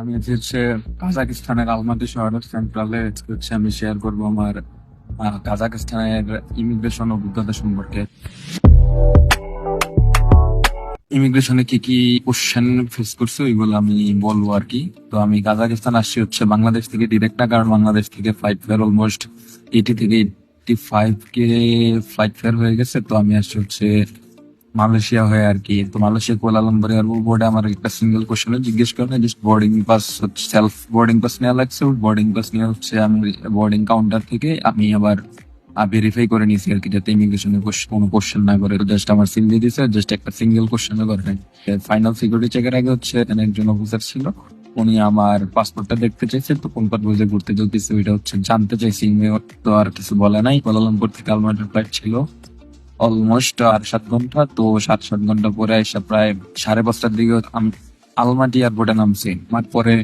আমি হচ্ছে কাজাকিস্তানের আলমাতি শহরের সেন্ট্রালে হচ্ছে আমি শেয়ার করব আমার কাজাকিস্তানের ইমিগ্রেশন অভিজ্ঞতা সম্পর্কে। ইমিগ্রেশনে কি কি কোশ্চেন ফেস করছে ওইগুলো আমি বলব আর কি। তো আমি কাজাকিস্তান আসছি হচ্ছে বাংলাদেশ থেকে ডিরেক্ট না কারণ বাংলাদেশ থেকে ফ্লাইট ফেয়ার অলমোস্ট এইটি থেকে এইটি ফাইভ কে ফ্লাইট ফেয়ার হয়ে গেছে। তো আমি আসছি হচ্ছে মালয়েশিয়া হয়ে আর কি। তো মালয়েশিয়া কোয়ালালামপুরে আর বোর্ডে আমার একটা সিঙ্গেল কোশ্চেনে জিজ্ঞেস করে just boarding pass self boarding pass নেওয়া লাগছে বোর্ডিং পাস নিয়ে হচ্ছে আমি বোর্ডিং কাউন্টার থেকে। আমি আবার ভেরিফাই করে নিয়েছি আর কি, যাতে ইমিগ্রেশনের কোনো কোশ্চেন না করে। জাস্ট আমার সিল দিয়ে দিয়েছে জাস্ট একটা সিঙ্গেল কোশ্চেনে করে। নাই ফাইনাল সিকিউরিটি চেকের আগে হচ্ছে এখানে একজন অফিসার ছিল। উনি আমার পাসপোর্টটা দেখতে চাইছে, তো কোন পারপোজে ঘুরতে চলতেছে, ওইটা হচ্ছে জানতে চাইছি তো আর কিছু বলে নাই। কোয়ালালামপুর থেকে আলমাটির ফ্লাইট ছিল। অলমোস্ট আর সাত ঘণ্টা, তো সাত সাত ঘণ্টা পরে এসে প্রায় সাড়ে পাঁচটার দিকে আমি আলমাটি এয়ারপোর্টে নামছি। আমার পরে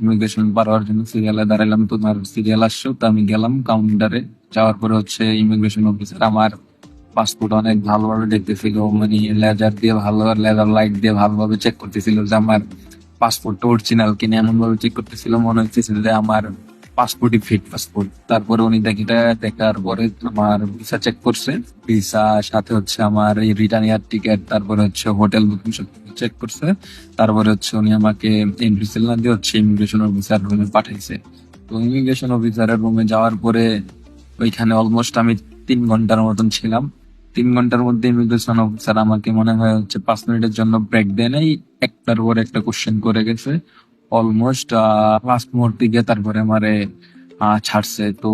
ইমিগ্রেশন পার জন্য সিরিয়ালে দাঁড়ালাম তো আমার সিরিয়াল আসছো, তো আমি গেলাম কাউন্টারে যাওয়ার পরে হচ্ছে ইমিগ্রেশন অফিসার আমার পাসপোর্ট অনেক ভালোভাবে দেখতেছিল মানে লেজার দিয়ে ভালো, লেজার লাইট দিয়ে ভালোভাবে চেক করতেছিল যে আমার পাসপোর্টটা অরিজিনাল কিনে এমন ভাবে চেক করতেছিল। মনে হচ্ছে যে আমার পাসপোর্টই ফিট পাসপোর্ট। তারপরে উনি দেখিটা দেখার পরে আমার ভিসা চেক করছে। ভিসা, সাথে হচ্ছে আমার এই রিটার্ন এয়ার টিকেট তারপরে হচ্ছে হোটেল বুকিং সব চেক করছে। তারপরে হচ্ছে উনি আমাকে এন্ট্রি না দিয়ে হচ্ছে ইমিগ্রেশন অফিসার রুমে পাঠাইছে। তো ইমিগ্রেশন অফিসারের রুমে যাওয়ার পরে ওইখানে অলমোস্ট আমি তিন ঘণ্টার মতন ছিলাম। তিন ঘণ্টার মধ্যে ইমিগ্রেশন অফিসার আমাকে মনে হয় হচ্ছে পাঁচ মিনিটের জন্য ব্রেক দেয় নাই। একটার পর একটা কোশ্চেন করে গেছে। অলমোস্ট লাস্ট মুহূর্তে গিয়ে তারপরে আমার ছাড়ছে। তো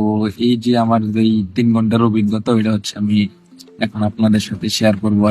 এই যে আমার এই তিন ঘণ্টার অভিজ্ঞতা, ওইটা হচ্ছে আমি এখন আপনাদের সাথে শেয়ার করব।